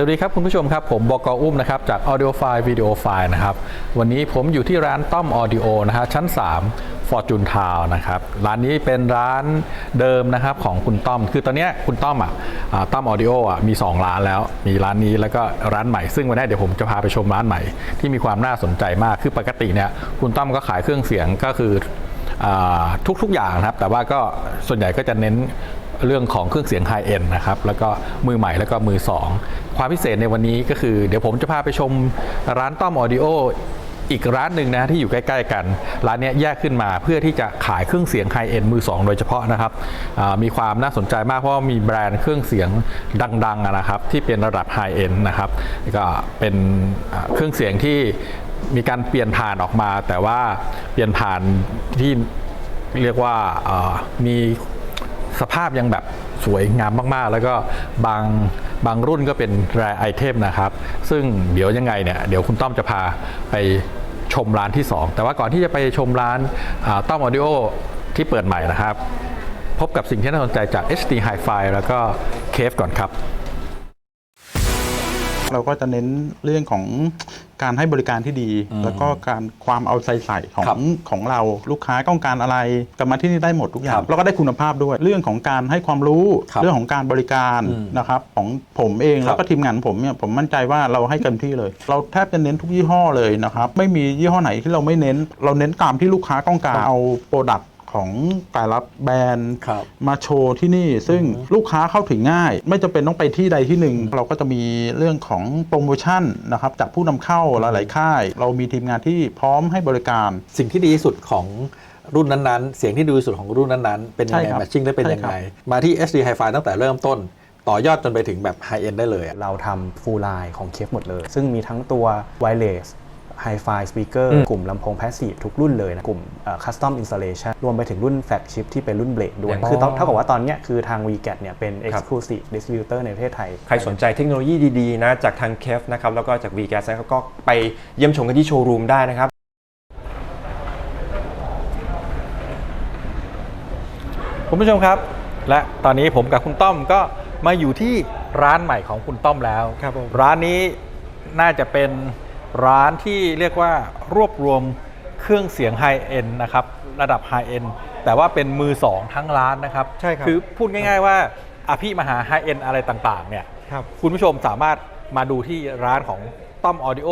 สวัสดีครับคุณผู้ชมครับ ผมบกอุ้มนะครับจาก Audio File Video File นะครับวันนี้ผมอยู่ที่ร้านต้อม Audio นะฮะชั้น 3 Fortune Town นะครับร้านนี้เป็นร้านเดิมนะครับของคุณต้อม คือตอนนี้คุณต้อมอะอ่าต้อม Audio อะมี 2 ร้านแล้ว มีร้านนี้แล้วก็ร้านใหม่ซึ่งวันนี้เดี๋ยวผมจะพาไปชมร้านใหม่ ที่มีความน่าสนใจมากคือปกติเนี่ยคุณต้อมก็ขายเครื่องเสียงก็คืออ่าทุกๆอย่างนะครับแต่ว่าก็ส่วนใหญ่ก็จะเน้น เรื่องของเครื่องเสียงไฮเอ็นนะครับแล้วก็มือใหม่แล้วก็มือ 2 ความพิเศษในวันนี้ก็คือ เดี๋ยวผมจะพาไปชมร้านต้อมออดิโออีกร้านหนึ่งนะที่อยู่ใกล้ ๆ กัน ร้านนี้แยกขึ้นมาเพื่อที่จะขายเครื่องเสียงไฮเอ็นมือ 2 โดยเฉพาะนะครับมีความน่าสนใจมากเพราะมีแบรนด์เครื่องเสียงดังๆนะครับที่เป็นระดับไฮเอ็นนะครับก็เป็นเครื่องเสียงที่มีการเปลี่ยนผ่านออกมา แต่ว่าเปลี่ยนผ่านที่เรียกว่ามี สภาพยังแบบสวยงามมากๆ แล้วก็บางบางรุ่นก็เป็นแรไอเทมนะครับ ซึ่งเดี๋ยวยังไงเนี่ยเดี๋ยวคุณต้อมจะพาไปชมร้านที่ 2 แต่ว่าก่อนที่จะไปชมร้านต้อมออดิโอที่เปิดใหม่นะครับ พบกับสิ่งที่น่าสนใจจาก HD Hi-Fi แล้วก็เคฟก่อนครับ เราก็จะเน้นเรื่องของการให้บริการที่ดี แล้วก็การความเอาใจใส่ขอครังบของเราลูกค้าต้องการอะไรกลับมาที่นี่ได้หมดทุกอย่าคงรับแล้วก็ได้คุณภาพด้วย เรื่องของการให้ความรู้ครับเรื่องของการบริการอืมนะครับของผมเองครับแล้วก็ทีมงานผมเนี่ยผมมั่นใจว่าเราให้เต็มที่เลย เราแทบจะเน้นทุกยี่ห้อเลยนะครับไม่มียี่ห้อไหนที่เราไม่เน้น เราเน้นตามที่ลูกค้าต้องการเอาโปรดักต์ ของแต่ละแบรนด์ครับ มาโชว์ที่นี่ ซึ่งลูกค้าเข้าถึงง่าย ไม่จำเป็นต้องไปที่ใดที่หนึ่ง เราก็จะมีเรื่องของโปรโมชั่นนะครับจากผู้นำเข้าหลาย ๆ ค่าย เรามีทีมงานที่พร้อมให้บริการ สิ่งที่ดีที่สุดของรุ่นนั้นๆ เสียงที่ดีที่สุดของรุ่นนั้นๆ เป็นยังใช่ไงครับแมทชิ่งได้เป็นใช่ยังครัไงบมาที่ SD Hi-Fi ตั้งแต่เริ่มต้น ต่อยอดจนไปถึงแบบไฮเอ็นได้เลยอะ เราทำฟูลไลน์ของเคฟหมดเลย ซึ่งมีทั้งตัว Wireless Hi-Fi Speaker กลุ่มลำโพง Passive ทุกรุ่นเลยนะ กลุ่มเอ่อ Custom Installation รวมไปถึงรุ่น Flagship ที่เป็นรุ่นเบรกด้วยอ๋อคือต้องเท่ากับว่าตอนเนี้ยคือทาง VGAT เนี่ยเป็น Exclusive Distributor ในประเทศไทย ใครสนใจเทคโนโลยีดีๆนะจากทางเคฟนะครับแล้วก็จาก v g a s นะครับก็ไปเยี่ยมชมกันที่โชว์รูมได้นะครับคุณผู้ชมครับ และตอนนี้ผมกับคุณต้อมก็มาอยู่ที่ร้านใหม่ของคุณต้อมแล้วครับผมร้านนี้น่าจะเป็น ร้านที่เรียกว่ารวบรวมเครื่องเสียงไฮเอ็นนะครับระดับไฮเอ็นแต่ว่าเป็นมือสองทั้งร้านนะครับใช่ครับคือพูดง่าย ๆ ว่าอภิมหาไฮเอ็นอะไรต่างๆเนี่ยครับคุณผู้ชมสามารถมาดูที่ร้านของต้อมออดิโอ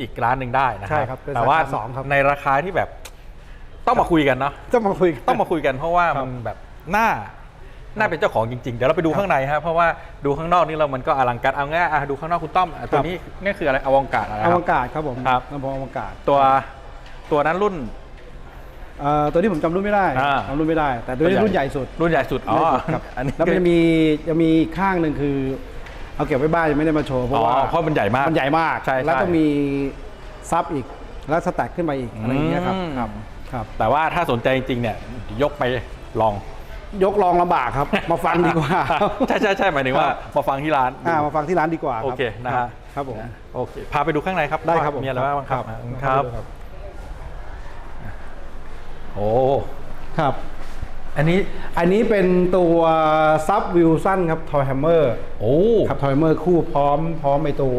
อีกร้านหนึ่งได้นะคใช่รับครับเป็นแต่ว่าสาขาสองครับในราคาที่แบบต้องมาคุยกันเนาะต้องมาคุยกัน ต้องมาคุยกันเพราะว่าครับมันแบบน่า น่าเป็นเจ้าของจริงๆ เดี๋ยวเราไปดูข้างในฮะเพราะว่าดูข้างนอกนี่เรามันก็อลังการเอาง่ายอะดูข้างนอกคุณต้อมอะตัวนี้นี่คืออะไรอวงการอะไรอควรับกาศครับผมครับ ลำโพงอวกาศตัวตัวนั้นรุ่น เอ่อตัวนี้ผมจำรุ่นไม่ได้อ่า จำรุ่นไม่ได้ แต่ตัวนี้รุ่นใหญ่สุดรุ่นใหญ่สุดอ๋อครับอันนี้แล้วมันจะมีจะมีอีกข้างหนึ่งคือ เอาเก็บไว้บ้านยังไม่ได้มาโชว์เพอ๋อราะว่าเพราะมันใหญ่มาก มันใหญ่มาก ใช่ใช่แล้วก็มีซับอีกแล้วสแต็กขึ้นไปอีกอะไรอย่างเงี้ยครับอืมครับครับ แต่ว่าถ้าสนใจจริงๆเนี่ยยกไปลอง ยกลองลำบากครับ มาฟังดีกว่าใช่ใช่ใช่หมายถึงว่าครับมาฟังที่ร้านอ่ามาฟังที่ร้านดีกว่าโอเคนะฮะครับผมโอเคพาไปดูข้างในครับได้ครับผมมีอะไรบ้างครับครับครับครับโอ้ครับ อันนี้อันนี้เป็นตัวซับวิลสันครับทอยแฮมเมอร์โอ้ครับทอยเมอร์คู่พร้อมพร้อมไอตัว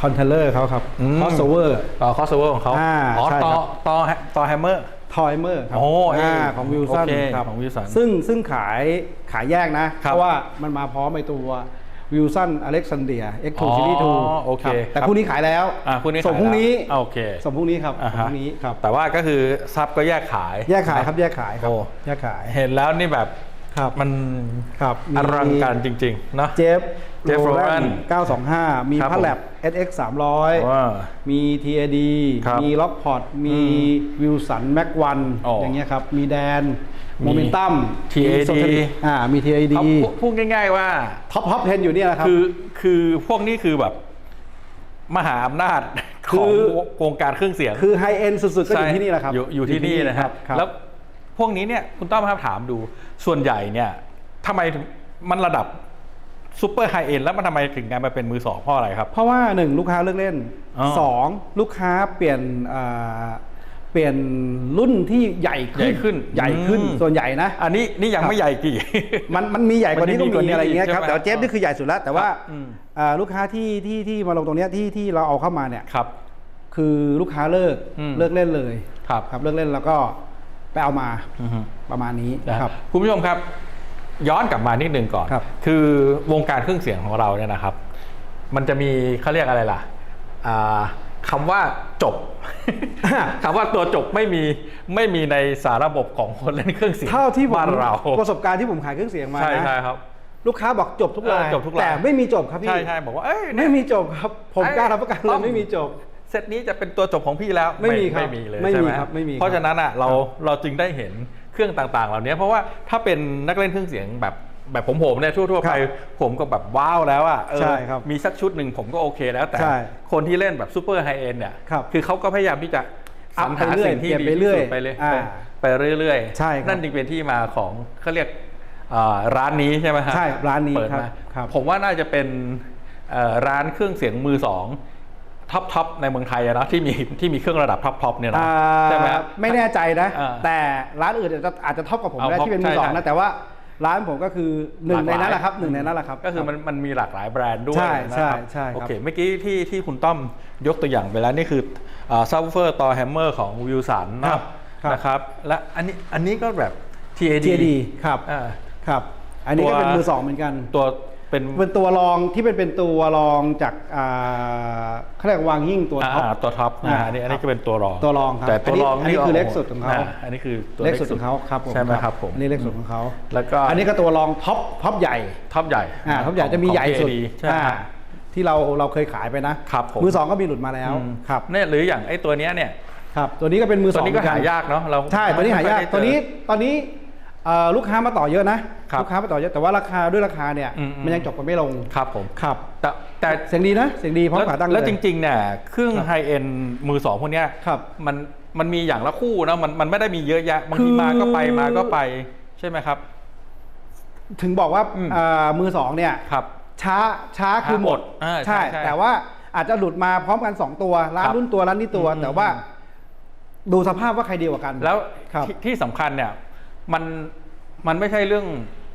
คอนเทนเลอร์เขาครับอืมคอสเวอร์ต่อคอสเวอร์ของเขาอ่าอ๋อใช่ต่อครับต่อแฮต่อแฮมเมอร์ ทอยเมอร์ครับโอ้เอ้ยาของวิลสันโอเคครับของ Wilson ซึ่งซึ่งขายขายแยกนะครับเพราะว่ามันมาพร้อมไอตัววิลสันอเล็กซานเดีย X2 อ๋อ Series 2โอเครับแต่ครับคู่นี้ขายแล้วอ่าคู่นี้ส่งขายพรุ่งนี้แล้วอ่าโอเคส่งพรุ่งนี้ครับอ่าส่งฮะพรุ่งนี้ครับแต่ว่าก็คือซับก็แยกขายแยกขายครับแยกขายครับโอ้แยกขายเห็นแล้วนี่แบบ ครับมันครับอลังการจริงๆเนาะ เจฟ Jeff โรแล Roland น925 มีครับพัดแลบผม SX ว้า300 มี TAD ครับมีล็อกพอร์ตมีวิลสันแม็กวันอ๋ออย่างเงี้ยครับ มีแดนมีโมเมนตัม TAD อ่ามี TAD เอาพูดพูดง่ายๆว่า ท็อปท็อป10อยู่เนี่ยแหละครับ คือคือพวกนี้คือแบบ มหาอำนาจขคือ องวงการเครื่องเสียงคือไฮเอ็นสุดๆ ก็อยู่ที่นี่แหละครับ อยู่อยู่ที่นี่นะครับครับแล้วพวกนี้เนี่ยคุณต้อมครับถามดู ส่วนใหญ่เนี่ยทำไมถึงมันระดับซูเปอร์ไฮเอ็นแล้วมันทำไมถึงกลายมาเป็นมือสองเพราะอะไรครับ เพราะว่าหนึ่งลูกค้าเลิกเล่นอ๋อสองลูกค้าเปลี่ยนอ่าเปลี่ยนรุ่นที่ใหญ่ใหญ่ขึ้นใหญ่ขึ้นอืม ส่วนใหญ่นะ อันนี้นี่ยังไม่ใหญ่กี่ มันมันมีใหญ่กว่านี้มัก็นจะมีกว่านี้มีอะไรอย่างเงี้ยครับใช่ไหมแต่ว่าเจฟนี่คือใหญ่สุดแล้ว แต่ว่าครับอืม อ่าลูกค้าที่ที่ที่มาลงตรงเนี้ยที่ที่เราเอาเข้ามาเนี่ย ครับ คือลูกค้าเลิกอืม เลิกเล่นเลยครับ ครับเลิกเล่นแล้วก็ ไปเอามาอือฮึประมาณนี้นะครับคุณผู้ชมครับ ย้อนกลับมานิดนึงก่อนครับคือวงการเครื่องเสียงของเราเนี่ยนะครับ มันจะมีเขาเรียกอะไรล่ะอ่าคำว่าจบคำว่าตัวจบไม่มีไม่มีในสาระบบของคนเล่นเครื่องเสียงเท่าที่ผมบ้านเราประสบการณ์ที่ผมขายเครื่องเสียงมาใช่นะใช่ครับ ลูกค้าบอกจบทุกรายเออจบทุกรายแต่ไม่มีจบครับพี่ใช่ใช่บอกว่าเอ้ยไม่มีจบครับ ผมกล้ารับประกันเลต้ยองไม่มีจบ เซตนี้จะเป็นตัวจบของพี่แล้วไม่มีครับไม่มีเลยไม่มีใช่ไหมครับไม่มีครับเพราะฉะนั้นอะเราเราจึงได้เห็นเครื่องต่างๆ เหล่านี้เพราะว่าถ้าเป็นนักเล่นเครื่องเสียงแบบแบบผมผมเนี่ยทั่วๆไปผมก็แบบว้าวแล้วอะเออใช่ครับมีสักชุดหนึ่งผมก็โอเคแล้วแต่ใช่คนที่เล่นแบบซูเปอร์ไฮเอ็นเนี่ยครับคือเขาก็พยายามที่จะสรรหาอัพไปเรื่อยสิ่งที่เปลี่ยนดีไปเรื่ที่อยสุดไปเลยอ่าไปไปเรื่อยๆใช่ครับนั่นจึงเป็นที่มาของเขาเรียกอ่าร้านนี้ใช่ไหมฮะใช่ร้านนี้เปิดครับมาครับผมว่าน่าจะเป็นเอ่อร้านเครื่องเสียงมือสอง ท็อปท็อปในเมืองไทยอะเนาะที่มีที่มีเครื่องระดับท็อปท็อปเนี่ยนะอ่าใช่ไหมครับไม่แน่ใจนะอ่าแต่ร้านอื่นอาจจะอาจจะท็อปกับผมเอาได้ท็อปที่เป็นมือสองใช่นะแต่ว่าร้านผมก็คือหนึ่งในนั้นแหละครับหนึ่งในนั้นแหละครับ ก็คือมันมันมีหลากหลายแบรนด์ด้วยใช่นะครับใช่ใช่ครับโอเคเมื่อกี้ที่ที่คุณต้อมยกตัวอย่างไปแล้วนี่คือซับวูเฟอร์ต่อแฮมเมอร์ของวิลสันครับครับนะครับและอันนี้อันนี้ก็แบบ TAD TAD ครับอ่าครับ อันนี้ก็ตัวเป็นมือสองเหมือนกันตัว เป็นเป็นตัวรองที่เป็นเป็นตัวรองจากอ่าเขาเรียกวางยิ่งตัวท็อปอ่าตัวท็อปนะฮะอ่าอันนี้อันนี้ครับก็เป็นตัวรองตัวรองครับแต่ตัวรองอันนี้อันนี้คือเล็กสุดของเขาอันนี้คือตัวเล็กสุดของเขาครับผมใช่ไหมครับผมอันนี้เล็กสุดของเขาแล้วก็อันนี้ก็ตัวรองท็อปท็อปใหญ่ท็อปใหญ่อ่าท็อปใหญ่จะมีของใหญ่สุด TAD ใช่ไหมอ่าฮะที่เราเราเคยขายไปนะครับผมมือสองก็มีหลุดมาแล้วอืมครับเนี่ยหรืออย่างไอ้ตัวเนี้ยเนี่ยครับตัวนี้ก็เป็นมือสตัวองนี้ก็เหมือหายากเนาะเราใช่ตัวนี้หายากไม่ค่อได้เจอตัวนี้ตอนนี้เอ่อ ลูกค้ามาต่อเยอะนะครับลูกค้ามาต่อเยอะแต่ว่าราคาด้วยราคาเนี่ยอืมอืมมันยังจบกันไม่ลงครับผมครับแต่แต่เสียงดีนะเสียงดีพร้อมแล้วขาตั้งเลยแล้วจริงๆเนี่ยเครื่องไฮเอ็นมือสองพวกเนี้ยครับมันมันมีอย่างละคู่นะมันมันไม่ได้มีเยอะแยะบางคืทีอมาก็ไปมาก็ไปใช่ไหมครับ ถึงบอกว่าอืมเอ่อมือสองเนี่ยครับช้าช้าคือหมดอ่าใช่ใช่ แต่ว่าอาจจะหลุดมาพร้อมกัน 2 ตัวร้านครับรุ่นตัวร้านนี้ตัวอืมแต่ว่า ดูสภาพว่าใครดีกว่ากันแล้วครับที่ที่สำคัญเนี่ย มันมันไม่ใช่เรื่อง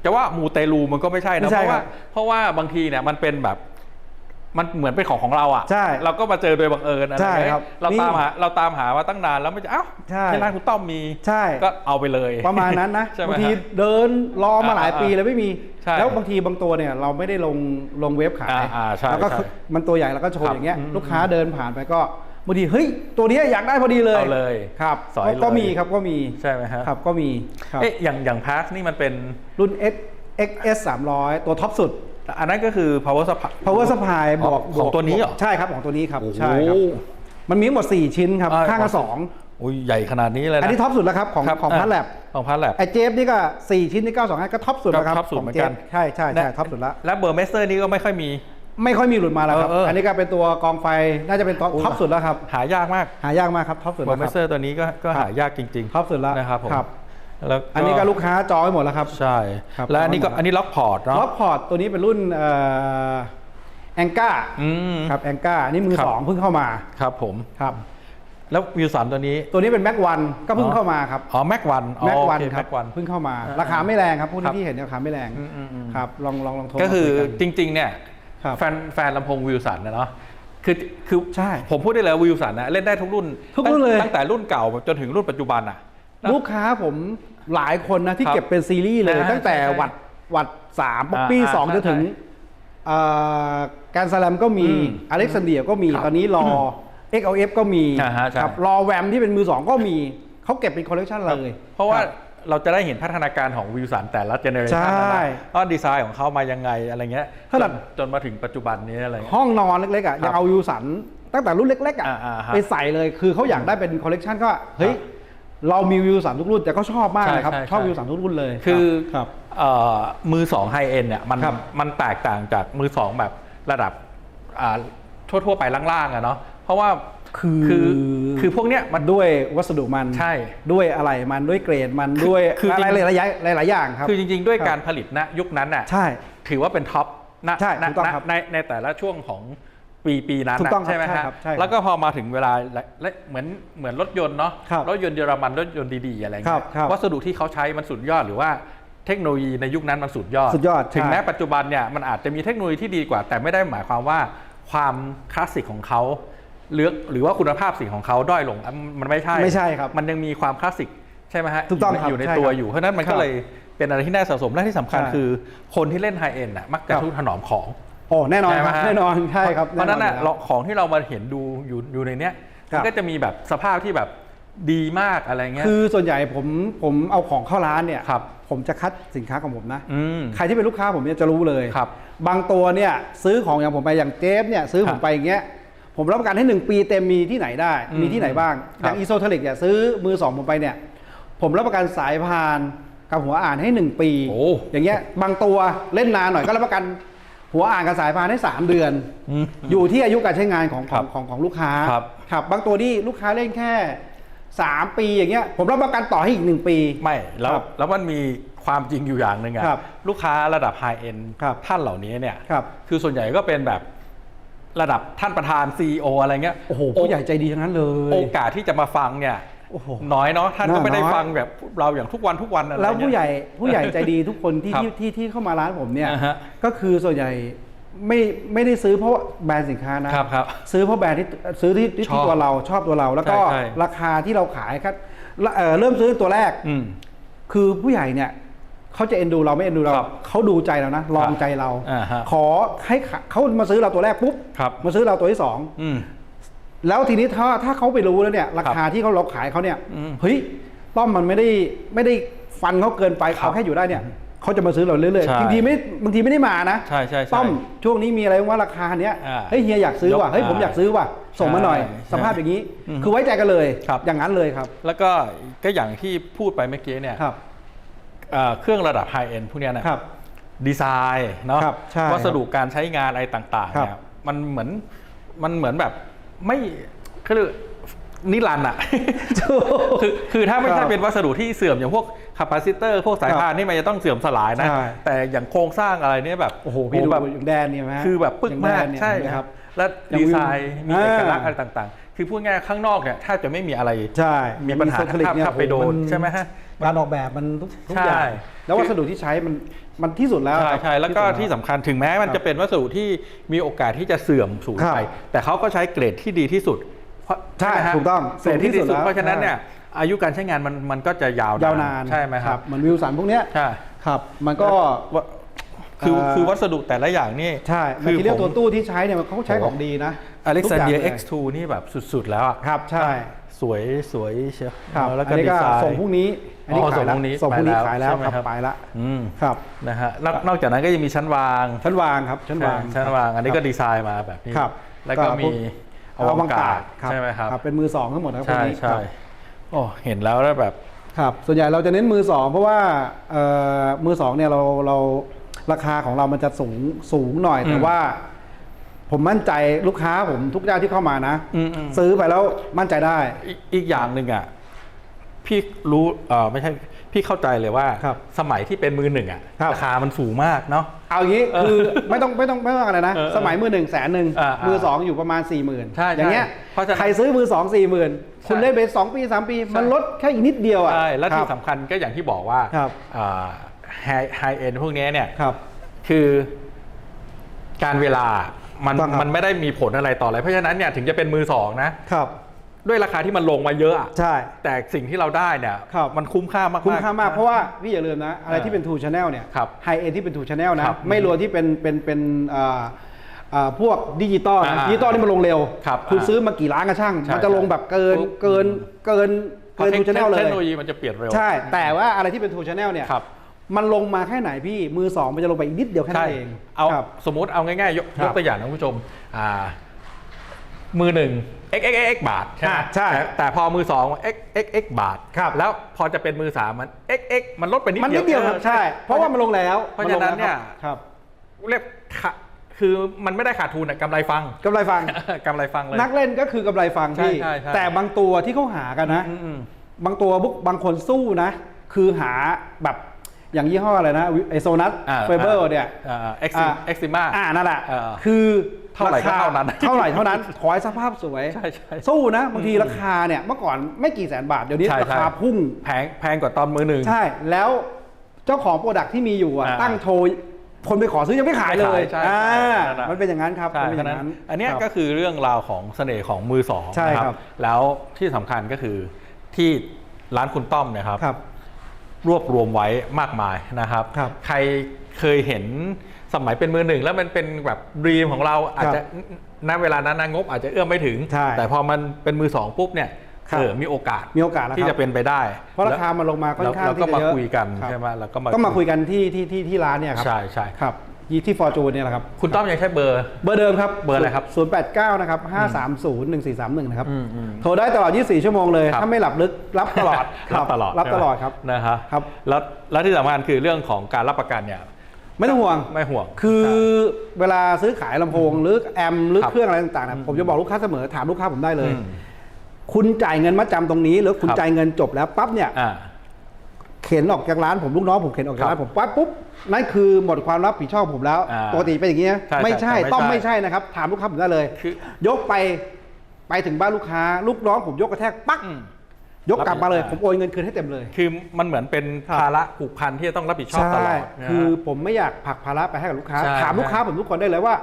จะว่ามูเตลูมันก็ไม่ใช่นะไม่ใช่เพราะว่าครับเพราะว่าบางทีเนี่ยมันเป็นแบบมันเหมือนเป็นของของเราอะใช่เราก็มาเจอโดยบังเอิญอะไรใช่เงี้ยครับเรานี่ตามหาเราตามหามาตั้งนานแล้วไม่จะเอ้าใช่ที่ร้านคุณต้อมมีใช่ก็เอาไปเลย ประมาณนั้นนะใช่ไหมบางทีฮะเดินรอมาหลายอ่าปีแล้วไม่มีใช่แล้วบางทีบางตัวเนี่ยเราไม่ได้ลงลงเว็บขายอ่าอ่าใช่แล้วก็ใช่มันตัวใหญ่แล้วก็โชคว์รับอย่างเงี้ยอืมลูกค้าเดินผ่านไปก็ บางทีเฮ้ยตัวเนี้ยอยากได้พอดีเลยเอาเลยครับสอยก็ก็เลยมีครับก็มีใช่ไหมฮะครับก็มีครับเอ๊ะอย่างอย่างพาร์คนี่มันเป็นรุ่น X XS 300 ตัวท็อปสุด อันนั้นก็คือ power supply power supply บวกของบกตัวนี้เหรอใช่ครับของตัวนี้ครับโอ้โหใช่ครับมันมีทั้งหมด 4 ชิ้นครับอ่าข้างละของสองอุ้ยใหญ่ขนาดนี้เลยนะอันนี้ท็อปสุดแล้วครับของครับของพัทแลบของพัทแลบไอเจฟนี่ก็ 4 ชิ้นที่925ก็ท็อปสุดแล้วครับท็อปสุดขงเหมือนกันจฟใช่ใช่ใช่ท็อปสุดแล้วและเบอร์เมสเตอร์นี่ก็ไม่ค่อยมี ไม่ค่อยมีหลุดมาแล้วครับ เออเอออั อันนี้ก็เป็นตัวกองไฟน่าจะเป็นตัวท็อปสุดแล้วครับ หายากมากหายากมากครับท็อปสุดเบอแล้วร์เมครัสบเตอร์ตัวนี้ก็ก็ครับ หายากจริง ท็อปสุดแล้วนะครับผมครับแล้วอันนี้ก็ลูกค้าจองไว้หมดแล้วครับ ใช่ ครับและอันนี้ก็จองไว้หมดอันนี้ล็อกพอร์ตเนาะล็อกพอร์ตตัวนี้เป็นรุ่นแองก้าอืม ครับแองก้านี่มือครับ สองเพิ่งเข้ามาครับผม ครับแล้ววิวสันตัวนี้ ตัวนี้เป็นแม็กวันก็เพิ่งเข้ามาครับอ๋อแม็กวันแม็กวันคแม็รับกวัน เพิ่งเข้ามา อ่าราคาไม่แรงครับพวกครันี้บที่เห็นเนี่ยราคาไม่แรงอืมอืมอืมครับลองลองลองโทรก็คือมายจริง ๆ เนี่ย ครับแฟนแฟนลำโพงวิวสันนะเนาะคือคือใช่ผมพูดได้เลยวิวสันนะเล่นได้ทุกรุ่นทุกรุ่นเลย ตั้งแต่รุ่นเก่าจนถึงรุ่นปัจจุบันอะนะลูกค้าผมหลายคนนะที่ครับเก็บเป็นซีรีส์เลยอ่าตั้งแต่ใช่ใช่วัดวัดสามป๊อปปี้อ่าสองใช่จนถึงใช่เอ่อการสแลมก็มีอืมอเล็กซานเดียก็มีครับตอนนี้รอ XLF ก็มีอ่าฮะใช่ครับรอแวมที่เป็นมือสองก็มีเขาเก็บเป็นคอลเลกชันเลย เพราะว่าคบ เราจะได้เห็นพัฒนาการของวิวสันแต่ละเจเนอเรชันใช่ว่าดีไซน์ของเขามายังไงอะไรเงี้ยขนาดจนจนมาถึงปัจจุบันนี้อะไรเงี้ยห้องนอนเล็กๆอะครับยังเอาวิวสันตั้งแต่รุ่นเล็กๆอะอ่าอ่าฮะไปใส่เลยคือเขาอยากได้เป็นคอลเลกชันก็เฮ้ยเรามีวิวสันทุกรุ่นแต่ก็ชอบมากนะครับใช่ใช่ชอบใช่วิวสันทุกรุ่นเลย คือครับเอ่อมือสองไฮเอ็นเนี่ยมันครับมันแตกต่างจากมือสองแบบระดับอ่าทั่วๆไปล่างๆอะเนาะเพราะว่า คือคือคือพวกเนี้ยมันด้วยวัสดุมันใช่ ด้วยอะไรมันด้วยเกรดมันด้วยคือจริอะงไรหลายๆหลายๆอย่างครับ คือจริง ๆ ด้วยครับการผลิตณยุคนั้นน่ะใช่ ถือว่าเป็นท็อปณใช่ณถูกต้องณครับในในแต่ละช่วงของปีปีนั้นถูกต้องน่ะใช่ไหมครับใช่ฮะครับใช่ครับแล้วก็พอมาถึงเวลาและและเหมือนเหมือนรถยนต์เนาะครับรถยนต์เยอรมันรถยนต์ดีๆอะไรครัเงี้บยครับวัสดุที่เขาใช้มันสุดยอดหรือว่าเทคโนโลยีในยุคนั้นมันสุดยอด สุดยอด ถึงใช่แม้ปัจจุบันเนี่ยมันอาจจะมีเทคโนโลยีที่ดีกว่า แต่ไม่ได้หมายความว่าความคลาสสิกของเขา หรือหรือว่าคุณภาพสิ่งของเขาด้อยลงอะมันไม่ใช่ไม่ใช่ครับมันยังมีความคลาสสิกใช่ไหมฮะถูกต้องยู่ในครับอยู่ในใช่ตัวครับอยู่ เพราะฉะนั้นมันครัก็บเลยเป็นอะไรที่น่าสะสมและที่สำคัญใช่ คือคนที่เล่นไฮเอ็นน่ะมักจะครับทุถนอมของ โอ้แน่นอนใช่ไหคมรับฮะแน่นอนใช่ครับเพราะฉะนั้นน่ะแอเราของที่เรามาเห็นดูอยู่อยู่ในเนี้ยครับ มันก็จะมีแบบสภาพที่แบบดีมากอะไรเงี้ยคือส่วนใหญ่ผมผมเอาของเข้าร้านเนี่ยครับ ผมจะคัดสินค้าของผมนะ อืม ใครที่เป็นลูกค้าผมเนี่ยจะรู้เลยครับบางตัวเนี่ยซื้อของอย่างผมไปอย่างเจฟเนี่ยซื้อคผรับมไปอย่างเงี้ย ผมรับประกันให้ 1 ปีเต็มมีที่ไหนได้อืมมีที่ไหนบ้างคอรับย่างอีโซเทลิกเนี่ยซื้อมือสองผมไปเนี่ย ผมรับประกันสายพานกับหัวอ่านให้ 1 ปีโอ้อย่างเงี้ยบางตัวเล่นนานหน่อยก็รับประกัน หัวอ่านกับสายพานให้ 3 เดือนอืมอยู่ที่อายุการใช้งานของขครัองบของของลูกค้าครับครับบางตัวที่ลูกค้าเล่นแค่ 3 ปีอย่างเงี้ยผมรับประกันต่อให้อีก 1 ปีไม่แล้วครับแล้วมันมีความจริงอยู่อย่างหนึ่งอะครับลูกค้าระดับไฮเอ็นครับท่านเหล่านี้เนี่ยครับคือส่วนใหญ่ก็เป็นแบบ ระดับท่านประธาน CEO อะไรเงี้ยโอ้โหผู้ใหญ่ใจดีทั้งนั้นเลย โอกาสที่จะมาฟังเนี่ยโอ้โหน้อยเนาะท่านก็ไม่ได้น้อยฟังแบบเราอย่างทุกวันทุกวันอะไรแล้วเงี้ยผู้ใหญ่ผู้ใหญ่ใจดีทุกคนที่ครับที่ที่ที่เข้ามาร้านผมเนี่ยอ่าฮะก็คือส่วนใหญ่ไม่ไม่ได้ซื้อเพราะว่าแบรนด์สินค้านะครับครับซื้อเพราะแบรนด์ที่ซื้อที่ที่ชอบตัวเราชอบตัวเรา แล้วก็ใช่ใช่ราคาที่เราขายครับละเอ่อเริ่มซื้อตัวแรกอืมคือผู้ใหญ่เนี่ย เขาจะเอ็นดูเราไม่เอ็นดูเราครับเขาดูใจเรานะลองใจเราอ่าฮะขอให้ขาเขามาซื้อเราตัวแรกปุ๊บครับมาซื้อเราตัวที่สองอืมแล้วทีนี้ถ้าถ้าเขาไปรู้แล้วเนี่ยราคาที่เขาเราขายเขาเนี่ยอืมเฮ้ยต้อมมันไม่ได้ไม่ได้ฟันเขาเกินไปครับเขาแค่อยู่ได้เนี่ยเขาจะมาซื้อเราเรื่อยใช่ๆบางทีไม่บางทีไม่ได้มานะใช่ใช่ใช่ต้อมช่วงนี้มีอะไรว่าราคาเนี้ยอ่าเฮ้ยเฮียอยากซื้อว่ะยกเฮ้ยผมอ่าอยากซื้อว่ะส่งมาหน่อยใช่สภาพอย่างนี้อืมคือไว้ใจกันเลยครับอย่างนั้นเลยครับ แล้วก็ก็อย่างที่พูดไปเมื่อกี้เนี่ยครับ เอ่อเครื่องระดับไฮเอ็นพวกเนี้ยนะครับดีไซน์เนาะครับใช่วัสดุการใช้งานอะไรต่างๆครับเนี่ยมันเหมือนมันเหมือนแบบไม่คือนิรันดร์อะคือคือถ้าไม่ครัใช่บเป็นวัสดุที่เสื่อมอย่างพวกคาปาซิเตอร์พวกสายครับพานนี่มันจะต้องเสื่อมสลายนะใช่แต่อย่างโครงสร้างอะไรเนี่ยแบบโอ้โหพี่ดูแบบอย่างแดนเนี่ยไหมฮะคือแบบปึกอย่างมากแดนเนี่ยใช่เห็นไหมคครัรับบและอย่างดีไซน์มีอ่าเอกลักษณ์อะไรต่างๆ คือพูดง่ายๆข้างนอกเนี่ยแทบจะไม่มีอะไรใช่มีปัญหาเซอร์คลิกถ้าเนี่ยถ้าไปโดนโอ้โหใช่ไหมฮะการออกแบบมันทุกทุกใช่อย่างแล้ววัสดุที่ใช้มันมันที่สุดแล้วใช่ครับใช่แล้วก็สุดที่สำคัญถึงแม้มันครับจะเป็นวัสดุที่มีโอกาสที่จะเสื่อมสูญครับไป แต่เขาก็ใช้เกรดที่ดีที่สุดเพราะใช่ไหมฮะถูกต้องเกรดที่ดีสูงที่สุสุดดแล้วเพราะฉะนั้นเนี่ยอายุการใช้งานมันมันก็จะยาวยาวนานใช่ไหมครับเหมือนวิวสันพวกเนี้ยใช่ครับ มันก็ว่าคือเอ่อคือวัสดุแต่ละอย่างนี่ใช่แมคืทเทียลผมตัวตู้ที่ใช้เนี่ยมันเขาใช้ของดีนะ อเล็กซานเดียทุกอย่างล X2 นี่แบบสุด ๆ แล้วอะครับใช่ สวยสวยเชียวครับแล้วอัก็นนี้ดีก็ไซน์ ส่งพรุ่งนี้อันนี้อ๋อขายแล้วส่งพรุ่งนี้ส่งพรุ่งนี้ไปแล้วขายแล้วใช่ไหมครับ ครับไปละอืมครับนะฮะนอกนอกจากนั้นก็ยังมีชั้นวางชั้นวางครับชั้นวางชั้นวาง อันนี้คก็รับดีไซน์มาแบบนี้ครับแล้วก็มีอวกาศใช่ไหมครับ เป็นมือสองทั้งหมดนะครับพวใช่กนี้ใช่ครับ โอ้เห็นแล้วแล้วแบบ ครับ ส่วนใหญ่เราจะเน้นมือสองเพราะว่าเอ่อมือสองเนี่ยเราเราราคาของเรามันจะสูงสูงหน่อยอืมแต่ว่า ผมมั่นใจลูกค้าผมทุกเจ้าที่เข้ามานะ อืมอืม ซื้อไปแล้วมั่นใจได้ อีกอีกอย่างหนึ่งอะพี่รู้เออไม่ใช่พี่เข้าใจเลยว่าครับสมัยที่เป็นมือหนึ่งอะครับ ราคามันสูงมากเนาะ เอางี้คือไม่ต้องไม่ต้องไม่ต้องอะไรนะ เออเออสมัยมือหนึ่งแสนหนึ่งอ่าอ่ามือสองอยู่ประมาณ4ี่หมื่นใช่ใช่อย่างเงี้ยเพราะฉะนั้นใครซื้อมือสองสี่หมื่นคุณใช่เล่นไปสองปีสามปี มันลดแค่อีกนิดเดียวอะใช่แล้วครัที่บสำคัญก็อย่างที่บอกว่าครับ ไฮไฮเอ็นพวกนี้เนี่ย ครับ คือการเวลา มันถูกต้องครับมันไม่ได้มีผลอะไรต่ออะไร เพราะฉะนั้นเนี่ยถึงจะเป็นมือสองนะ ครับ ด้วยราคาที่มันลงมาเยอะอะใช่ แต่สิ่งที่เราได้เนี่ยครับ มันคุ้มค่ามากๆคุ้มค่ามากเพราะว่าพี่อย่าลืมนะ อะไรเออที่เป็น True Channel เนี่ยครับไฮเอ็นที่เป็น True Channel นะครับไม่รวมที่เป็นเป็นเป็นอ่าอ่าพวกดิจิตอลนะอ่าดิจิตอลนี่มันลงเร็วครับคุณอ่าซื้อมากี่ล้านก็ช่าง ใช่มันจะลงแบบเกินปุ๊บ เกินเกินเกิน True Channel เลเทยคโนโลยีมันจะเปลี่ยนเร็ว ใช่ แต่ว่าอะไรที่เป็น True Channel เนี่ยครับ มันลงมาแค่ไหนพี่มือสองมันจะลงไปอีกนิดเดียวแค่นั้นเองเอาครับสมมุติเอาง่ายๆ ยกครับยกตัวอย่างนะคุณผู้ชมอ่ามือหนึ่ง x x x x บาทใช่ไหมอ่าใช่แต่แต่พอมือสอง x x x บาทครับแล้วพอจะเป็นมือสามมัน x x มันลดไปนิดมันเดีนิยวดเดียวครับออใช่ เพราะว่ามันลงแล้วเพราะฉะนั้นเนี่ยครับเรียกขาคือมันไม่ได้ขาดทุนอะกำไรฟังกำไรฟังกำไรฟังเลยนักเล่นก็คือกำไรฟังใช่พี่ใช่ใช่แต่บางตัวที่เขาหากันนะอืมอืมบางตัวบุกบางคนสู้นะ คือหาแบบ อย่างยี่ห้ออะไรนะไอโซนัสอ่าเฟเบอร์เนี่ยอ่าเอ็กซิเอ็กซิมาอ่านั่นแหละเออคือเท่าไหร่ก็คเท่านั้นเท่าไหร่เท่านั้นขอให้สภาพสวยใช่ใช่สู้นะบางทีราคาเนี่ยเมื่อก่อนไม่กี่แสนบาทเดี๋ยวนี้ใช่ราใช่คาพุ่งแพงแพงกว่าตอนมือหนึ่งใช่แล้วเจ้าของโปรดักที่มีอยู่อะอ่าตั้งโชว์คนไปขอซื้อยังไม่ขายเลยใช่อ่าใช่นั่นน่ะมันเป็นอย่างนั้นครับใช่มันเป็นอย่างฉะนั้น อันเนี้ยครับก็คือเรื่องราวของเสน่ห์ของมือสองใช่นะครับ แล้วที่สำคัญก็คือที่ร้านคุณต้อมเนี่ยครับค รับรวบรวมไว้มากมายนะครับ ครับใครเคยเห็นสมัยเป็นมือหนึ่ง แล้วมันเป็นแบบดีมของเราอาจจะณเวลานั้นนะงบอาจจะเอื้อมไม่ถึง ใช่แต่พอมันเป็นมือสองปุ๊บเนี่ยครับ เออมีโอกาสมีโอกาสแล้วที่ครัจะบเป็นไปได้เพราะราคามันลงมาค่อนข้างแล้วก็ที่จะมาเยอะคุยกันครับใช่ไหมแล้วก็มาก็มาคุยกันที่ที่ที่ที่ร้านเนี่ยครับใช่ใช่ ครับ ยี่ที่ฟอร์จูนเนี่ยแหละครับคุณต้อมยังใช้เบอร์ เบอร์เดิมครับเบอร์อะไรครับ 089 นะครับ 530 1431 นะครับอืมอืมโทรได้ตลอด 24 ชั่วโมงเลยครับถ้าไม่หลับลึก รับตลอดรับตลอดรับใช่ไหมตลอดครับนะฮะครับแล้วแล้วที่สำคัญคือเรื่องของการรับประกันเนี่ยไม่ต้องห่วงไม่ห่วง คือเวลาซื้อขายลำโพงหรือแอมหรือครับเครื่องอะไรต่างๆนะผมจะบอกลูกค้าเสมอถามลูกค้าผมได้เลยอืมคุณจ่ายเงินมาจำตรงนี้หรือคุณครับจ่ายเงินจบแล้วปั๊บเนี่ยอ่าเข็นออกจากร้านผมลูกน้องผมเข็นออกจากร้านผมปั๊บปุ๊บ นั่นคือหมดความรับผิดชอบผมแล้ว อ่าปกติเป็นอย่างนี้นะใช่ไม่ใช่ใช่แต่ไม่ต้องใช่ไม่ใช่นะครับ ถามลูกค้าผมได้เลยคือ ยกไปไปถึงบ้านลูกค้า ลูกน้องผมยกกระแทกปักอืมยกกลับมาเลยรับผมโอนเงินคืนให้เต็มเลย คือมันเหมือนเป็นครับ ภาระผูกพันที่จะต้องรับผิดชอบตลอดนะฮะ คือผมไม่อยากผลักภาระไปให้กับลูกค้า ใช่ถามลูกค้าผมทุกคนได้เลยว่า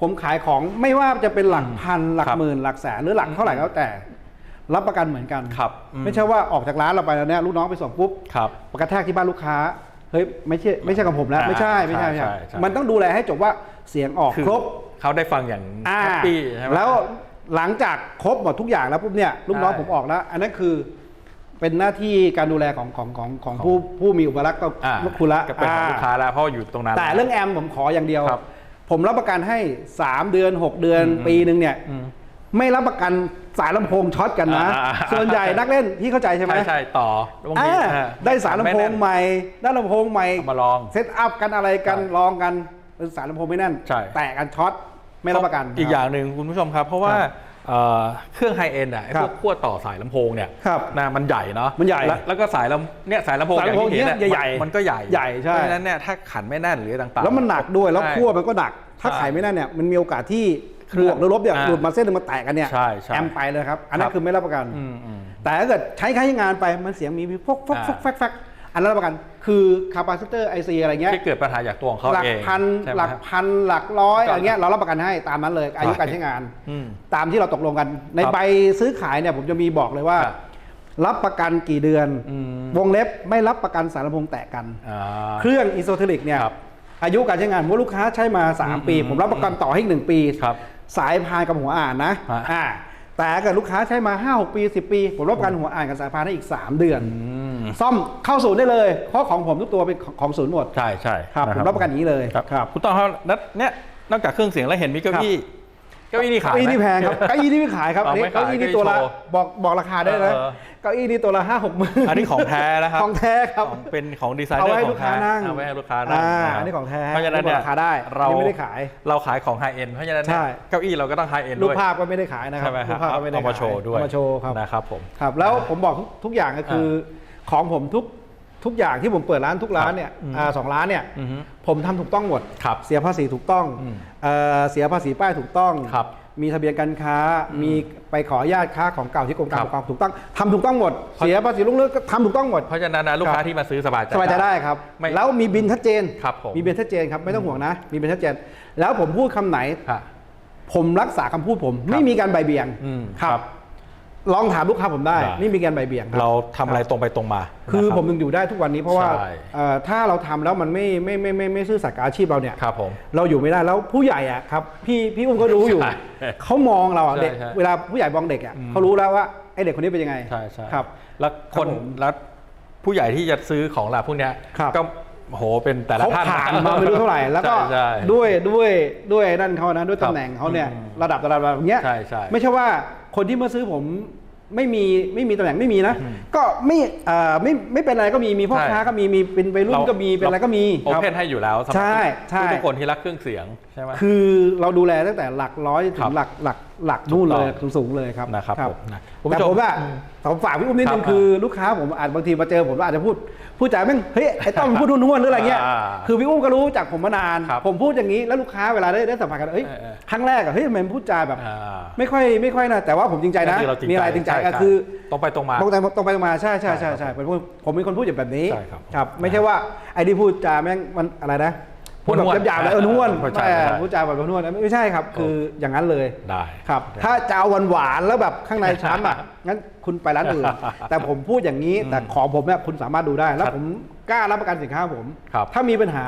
ผมขายของไม่ว่าจะเป็นหลักพันหลักครับหมื่นหลักแสนหรือหลักเท่าไหร่ก็แล้วแต่ รับประกันเหมือนกันครับอืม ไม่ใช่ว่าออกจากร้านเราไปแล้วเนี่ยลูกน้องไปส่งปุ๊บครับ กระแทกที่บ้านลูกค้า เฮ้ยไม่ใช่ไม่ใช่กับผมแล้วอ่าไม่ใช่ไม่ใช่ไม่ใช่ใช่ใช่ มันต้องดูแลให้จบว่าเสียงออกคือครบเขาได้ฟังอย่างอ่าแฮปปี้ใช่ไหมแล้วหลังจากครบหมดทุกอย่างแล้วปุ๊บเนี่ยลูกน้องใช่ผมออกแล้ว อันนั้นคือเป็นหน้าที่การดูแลของของของของของผู้ผู้มีอุปลักษณ์ก็อ่าลูกคุณละก็เป็นของลูกค้าแล้วเพราะอยู่ตรงนั้น แต่เรื่องแอมผมขออย่างเดียวครับผมรับประกันให้ 3 เดือน 6 เดือนอืมปีหนึ่งเนี่ยอืม ไม่รับประกันสายลำโพงช็อตกันนะ อ่าส่วนใหญ่นักเล่นพี่เข้าใจใช่ไหมใช่ใช่ต่อบางทีอ่าอ่าได้สายลำโพไม่งแน่นใหม่ ได้ลำโพงใหม่ เอามาลอง เซตอัพกันอะไรกันครับลองกันเป็นสายลำโพงไม่แน่น ใช่ แตกกันช็อตไม่รับประกัน อีกอย่างหนึ่งคุณผู้ชมครับ เพราะว่าครับเอ่อเครื่องไฮเอ็นอะไอ้ครัพบวกขั้วต่อสายลำโพงเนี่ยครับนะมันใหญ่เนาะมันใหญ่แล้วแล้วก็สายลำเนี่ยสายลำโพงสายลำโพงอย่างที่เห็นเนี่ยยใหญ่มันก็ใหญ่ใหญ่ใช่ เพราะฉะนั้นเนี่ยถ้าขันไม่แน่นหรือต่างๆแล้วมันหนักด้วยแล้วใช่ ขั้วมันก็หนัก ถ้าใช่ไขไม่แน่นเนี่ยมันมีโอกาสที่ เครื่บองวกหรือลบเนี่ยอ่าหลุดมาเส้นหนึงมาแตกกันเนี่ยใช่ใช่แอมไปเลยครับ อันนั้ครันบ คือไม่รับประกัน อืมอืม แต่ถ้าเกิดใช้ใช้งานไปมันเสียงมีพวกฟกฟกอ่า แฟกแฟกอันนั้นรับประกัน คือคาปาซิเตอร์ไอซีอะไรเงี้ย ที่เกิดปัญหาจากตัวของเขาหลักเองพันใช่ไมหลักครับพันหลักร้อยก็อะไรเงี้ยเรารับประกันให้ตามนั้นเลยอายุการใช้งาน อืมตามที่เราตกลงกัน ในครับใบซื้อขายเนี่ยผมจะมีบอกเลยว่า ครับรับประกันกี่เดือน อืม วงเล็บไม่รับประกันสารลำโพงแตกกัน อ่า เครื่องอิโซเทลิกเนี่ยครับอายุการใช้งานเมื่อลูกค้าใช้มา3ปี อืมผมรับประกันต่อให้อีกหนึ่งปี ครับ สายพานกับหัวอ่านนะฮะ อ่าแต่ถ้าเกิดลูกค้าใช้มา5 6ปี 10 ปี ผมรับประกันหัวอ่านกับสายพานให้อีก 3 เดือนอืมซ่อมเข้าศูนย์ได้เลย เพราะของผมทุกตัวเป็นของของศูนย์หมด ใช่ใช่ครับนะผมรับประกันอย่างนี้เลยครับครับคุณต้องครับแล้วเนี่ยนอกจากเครื่องเสียงแล้วเห็นมีเก้าอี้ เก้าอี้นี่ขายเก้าอี้ไหมนี่แพงครับเก้าอี้นี่ไม่ขายครับอ๋อัอนนี้ไม่ขายเก้าอี้นี่ตัวละเก้าอี้โชว์บอกบอกราคาได้นะเออเก้าอี้นี่ตัวละห้าหกหมื่นอันนี้ของแท้นะครับของแท้ครับของเป็นของดีไซเนอเอาร์ไว้ให้ขลูองกค้าแท้นั่งเอาไว้ให้ลูกค้านั่งอ่าะครับอันนี้ของแท้เพราะฉะนั้นเนี่ยบอกราคาได้เราอันนี้ไม่ได้ขาย เราขายของไฮเอ็นเพราะฉะนั้นเนี่ยใช่เก้าอี้เราก็ต้องไฮเอ็นรูด้ปวยภาพก็ไม่ได้ขายนะครับใช่ไหมครูรับปภาพก็ไม่ได้เอามาขยโชว์ด้วยเอามาโชว์ครับนะครับผมครับแล้วผมบอกทุกทุกอย่างก็คือของผมทุกทุกอย่างที่ผมเปิดร้านทุกร้านเนี่ยอืมอ่าสองร้านเนี่ยอือฮึ ผมทำถูกต้องหมดครับเสียภาษีถูกต้องอืมเอ่อเสียภาษีป้ายถูกต้องครับมีทะเบียนการค้า มีไปขออนุญาตค้าของเก่าที่กรมการครัปบกครองถูกต้องทำถูกต้องหมด เสียภาษีลุกเลิกก็ทำถูกต้องหมด เพราะฉะนั้นนะลูกค้าครับที่มาซื้อสบายใจสบายใจได้ครับไม่แล้วมีบินชัดเจนครับผมมีบินชัดเจนครับไม่ต้องห่วงนะ มีบินชัดเจน แล้วผมพูดคำไหนค่ะผมรักษาคำพูดผม ไม่มีการใบายเบี่ยงอืมครัครับบ ลองถามลูกค้าผมได้ได้ ไม่มีการใบายเบี่ยงคบเราทำอะไรคบตรงไปตรงมาคือนะรับ ผมถึงอยู่ได้ทุกวันนี้เพราะว่าใช่ เอ่อถ้าเราทำแล้วมันไม่ไม่ไม่ไม่ไม่ซื่อสัตย์กับอาชีพเราเนี่ย ครับผม เราอยู่ไม่ได้แล้วผู้ใหญ่อะครับพี่พี่อุ้มก็รู้อยู่ ใช่เขามองเราอะใช่เด็กใช่ เวลาผู้ใหญ่มองเด็กอะอืมเขารู้แล้วว่าไอเด็กคนนี้เป็นยังไงใช่ใช่ครับ แล้วคนครับผมแล้วผู้ใหญ่ที่จะซื้อของเหล่าพวกเนี้ยครับ ก็โหเป็นแต่ละเขาท่าน ผ่านมาไม่รู้เท่าไหร่ แล้วก็ใช่ใช่ ด้วยด้วยด้วยนั่นเขานะด้วยครับตำแหน่งเขาเนี่ยอืมระดับระดับแบบเนี้ยใช่ใช่ไม่ใช่ว่า คนที่มาซื้อผมไม่มีไม่มีตำแหน่งไม่มีนะ ก็ไม่เอ่อไม่ไม่เป็นอะไรก็มีมีพ่อใช่ค้าก็มีมีเป็นวัยรุ่นก็มีเป็นอะไรก็มีโอครับเพนให้อยู่แล้วสำหรับใช่ใช่ทุกๆคนที่รักเครื่องเสียงใช่ไหมคือเราดูแลตั้งแต่หลักร้อยถึครังบหลักหลักหลักนู่นเลยถูกต้องสูงๆเลยครับนะครับผมนะคุณผู้แต่ชมผมอะผมฝากพี่อุ้มนิดนึงครับคือลูกค้าผมอาจบางทีมาเจอผมแล้วอาจจะพูด พูดจาแม่งเฮ้ยไอ้ต้อมพูดนุ่นๆหรืออะไรเงี้ยอ่าคือพี่อุ้มก็รู้จากผมมานานครับผมพูดอย่างนี้แล้วลูกค้าเวลาได้ได้สัมผัสกันเอ้ยเออเออครั้งแรกอะเฮ้ยทำไมมันพูดจาแบบอ่าไม่ค่อยไม่ค่อยนะแต่ว่าผมจริงใจนะก็คือเราจริงมีอะไรใจจริงใจใช่อะใช่คือตรงไปตรงมาตรงไปตรงไปตรงมาใช่ใช่ใช่ใช่ใช่ครับผมผมเป็นคนพูดอย่างแบบนี้ใช่ครับครับไม่ใช่ว่าไอ้ที่พูดจาแม่งมันอะไรนะ พูดแบบม้วนๆหยาบๆแล้วเออนุ่นไม่ใช่ไม่ไม่ใช่พูดจาแบบนุ่นๆไม่ใช่ครับ คืออย่างนั้นเลยได้ครับ ถ้าจะเอาหวานๆแล้วแบบข้างในช้ำอะงั้นคุณไปร้านอื่นแต่ผมพูดอย่างนี้แต่ของผมเนี่ยคุณสามารถดูได้ แล้วผมกล้ารับประกันสินค้าผมครับถ้ามีปัญหา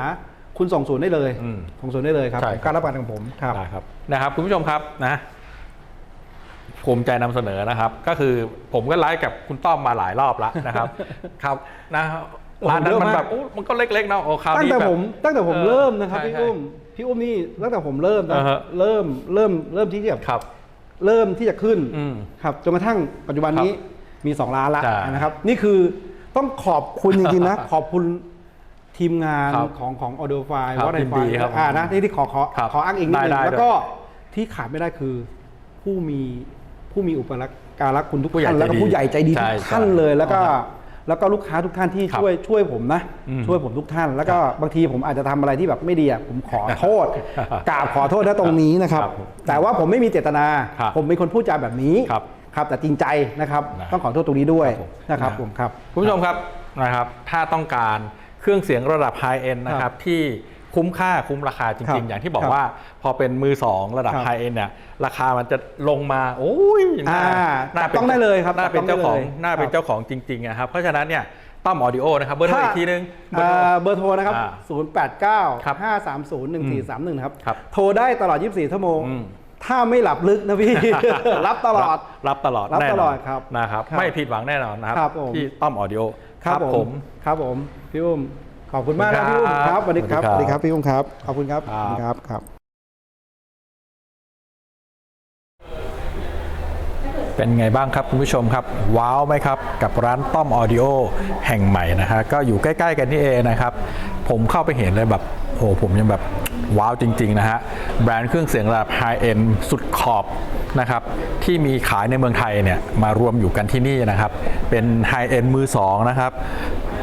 คุณส่งศูนย์ได้เลยอืมส่งศูนย์ได้เลยครับใช่ผมกล้ารับประกันของผมครับได้ครับนะครับ คุณผู้ชมครับนะภูมิใจนำเสนอนะครับ ก็คือผมก็ไลฟ์กับคุณต้อมมาหลายรอบแล้วนะครับ ครับนะค รับโอ้โหร้านนั้นเยอะมันมากแบบโอ้มันก็เล็กๆเนาะโอ้คราวตั้งนี้แต่แบบ ผมตั้งแต่ผมเออเริ่มนะครับใช่พี่ใช่อุ้มพี่อุ้มนี่ตั้งแต่ผมเริ่มนะอ่าฮะ เริ่มเริ่มเริ่มที่จะครับ เริ่มที่จะขึ้นอืมครับจนกระทั่งปัจจุบันนี้มีสองล้านละใช่นะครับ นี่คือต้องขอบคุณจริงๆนะ ขอบคุณทีมงานครับของของออเดอร์ไฟครับว่าในยินไฟดีครับอ่านะที่ที่ขอขอครับขออ้างอิงนิดนึได้งได้แล้วก็ที่ขาดไม่ได้คือผู้มีผู้มีอุปการะคุณทุกผู้ใหญ่ท่านแล้วก็ใจดีผู้ใหญ่ใจดีทุใช่กท่านใช่เลยแล้วก็ครับ แล้วก็ลูกค้าทุกท่านที่ครับช่วยช่วยผมนะอืมช่วยผมทุกท่าน แล้วก็บางทีผมอาจจะทำอะไรที่แบบไม่ดีอะผมขอโทษครับกราบขอโทษนะตรงนี้นะครับครับผมแต่ว่าผมไม่มีเจตนาครับผมเป็นคนพูดจาแบบนี้ครับครับแต่จริงใจนะครับนะต้องขอโทษตรงนี้ด้วยครับผมนะครับนะผมครับคุณผู้ชมครับนะครับถ้าต้องการเครื่องเสียงระดับไฮเอ็นนะครับที่ คุ้มค่าคุ้มราคาจครัริงบๆอย่างที่บอกครับว่าพอเป็นมือสองระดับครับไฮเอ็นเนี่ยราคามันจะลงมาโอ้ยน่าอ่าน่าจับต้องได้เลยครับน่าเป็นจับต้เจ้าองของได้เลยน่าเป็นครับเจ้าของจริงๆนะครับเพราะฉะนั้นเนี่ยต้อมออดิโอนะครับเบอร์โทรอีกทีนึงเบอร์โทรอ่าเบอร์โทรนะครับอ่า089ครับ530 1431นะครับครับโทรได้ตลอด 24 ชั่วโมงอืมถ้าไม่หลับลึกนะพี่ รับตลอด รับตลอดรับแน่นนตลอดครับนะครับครับ ไม่ผิดหวังแน่นอนนะครับครับผมที่ต้อมออดิโอครับผมครับผม พี่อุ้ม ขอบคุณมากนะพี่อุ้มครับสวัสดีครับสสวัวัสสดีดีคครัรับบพี่อุ้มครับขอบคุณครับครับขอบคุณครับครับ เป็นไงบ้างครับคุณผู้ชมครับ ว้าวไหมครับ กับร้านต้อมออดิโอแห่งใหม่นะฮะก็อยู่ใกล้ ๆ กันนี่เองนะครับ ผมเข้าไปเห็นเลยแบบโอ้ผมยังแบบว้าวจริง ๆ นะฮะ แบรนด์เครื่องเสียงระดับไฮเอ็นสุดขอบนะครับ ที่มีขายในเมืองไทยเนี่ย มารวมอยู่กันที่นี่นะครับ เป็นไฮเอ็นมือสองนะครับใค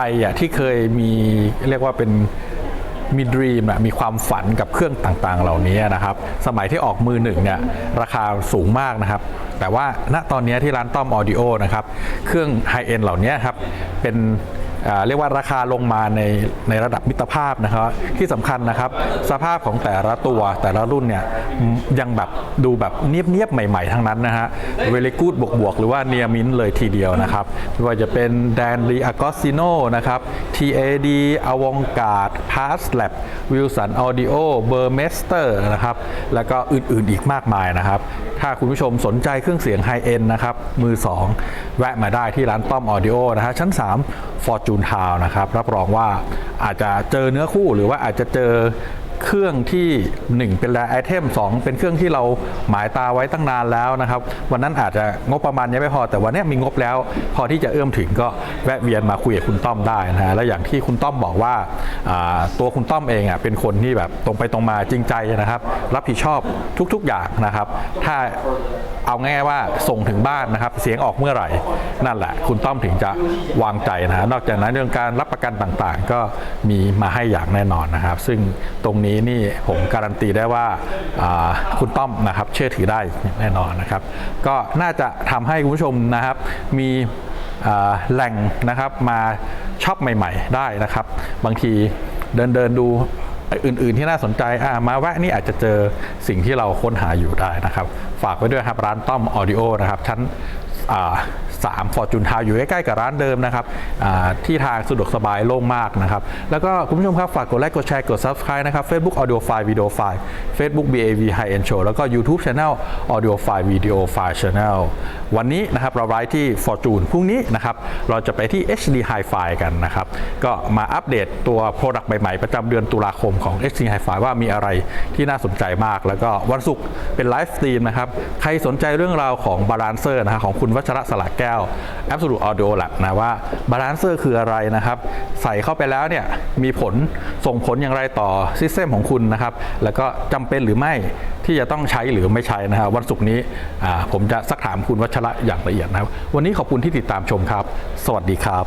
รอะที่เคยมีเรียกว่าเป็นมีดรีมอะมีความฝันกับเครื่องต่างๆ เหล่านี้นะครับ สมัยที่ออกมือหนึ่งเนี่ยราคาสูงมากนะครับ แต่ว่าณตอนนี้ที่ร้านต้อมออดิโอนะครับ เครื่องไฮเอ็นเหล่านี้ครับ เป็นเรียกว่าราคาลงมาในในระดับมิตรภาพนะครับ ที่สำคัญนะครับ สภาพของแต่ละตัวแต่ละรุ่นเนี่ยยังแบบดูแบบเนียบๆใหม่ ๆ ทั้งนั้นนะฮะเวลิกูดบวกๆหรือว่าเนียมินเลยทีเดียวนะครับไม่ว่าจะเป็นแดนรีอากอสซิโนนะครับ TAD อวองการ์ดพาสแลบวิลสันออดิโอเบอร์เมสเตอร์นะครับ แล้วก็อื่นๆอีกมากมายนะครับถ้าคุณผู้ชมสนใจเครื่องเสียงไฮเอ็นนะครับ มือ 2 แวะมาได้ที่ร้านต้อมออดิโอนะฮะชั้น 3 Fortune Town นะครับ รับรองว่าอาจจะเจอเนื้อคู่หรือว่าอาจจะเจอ เครื่องที่ 1 เป็นแรไอเทม2เป็นเครื่องที่เราหมายตาไว้ตั้งนานแล้วนะครับ วันนั้นอาจจะงบประมาณยังไม่พอ แต่วันนี้มีงบแล้ว พอที่จะเอื้อมถึงก็แวะเวียนมาคุยกับคุณต้อมได้นะฮะและอย่างที่คุณต้อมบอกว่าตัวคุณต้อมเองอะเป็นคนที่แบบตรงไปตรงมาจริงใจนะครับ รับผิดชอบทุกๆอย่างนะครับ ถ้าเอาง่ายๆว่าส่งถึงบ้านนะครับ เสียงออกเมื่อไหร่ นั่นแหละ คุณต้อมถึงจะวางใจนะนอกจากนั้นเรื่องการรับประกันต่างๆ ก็มีมาให้อย่างแน่นอนนะครับ ซึ่งตรงนี้นี่ผมการันตีได้ว่าคุณต้อมนะครับเชื่อถือได้แน่นอนนะครับ ก็น่าจะทำให้คุณผู้ชมนะครับมีแหล่งนะครับมาช็อปใหม่ ๆ ได้นะครับ บางทีเดินเดินดูอื่นๆที่น่าสนใจมาแวะนี่อาจจะเจอสิ่งที่เราค้นหาอยู่ได้นะครับ ฝากไว้ด้วยครับร้านต้อมออดิโอนะครับชั้น อ่าสามฟอร์จูนทาวอยู่ใกล้ๆกับร้านเดิมนะครับที่ทางสะดวกสบายโล่งมากนะครับ แล้วก็คุณผู้ชมครับฝากกดไลค์กดแชร์กด Subscribe นะครับ Facebook Audio File Video File Facebook BAV High End Show แล้วก็ YouTube Channel Audio File Video File Channel วันนี้นะครับเราไลฟ์ที่ Fortune พรุ่งนี้นะครับเราจะไปที่ HD Hi-Fi กันนะครับ ก็มาอัปเดตตัว Product ใหม่ๆ ประจำเดือนตุลาคมของ HD Hi-Fi ว่ามีอะไรที่น่าสนใจมาก แล้วก็วันศุกร์เป็นไลฟ์สตรีมนะครับใครสนใจเรื่องราวของบาลานเซอร์นะฮะของคุณวัชระสละแก้วก้ว Absolute Audio Lab นะว่าบาลานเซอร์คืออะไรนะครับ ใส่เข้าไปแล้วเนี่ยมีผลส่งผลอย่างไรต่อซิสเต็มของคุณนะครับ แล้วก็จำเป็นหรือไม่ที่จะต้องใช้หรือไม่ใช้นะครับ วันศุกร์นี้ผมจะสักถามคุณวัชระอย่างละเอียดนะครับ วันนี้ขอบคุณที่ติดตามชมครับ สวัสดีครับ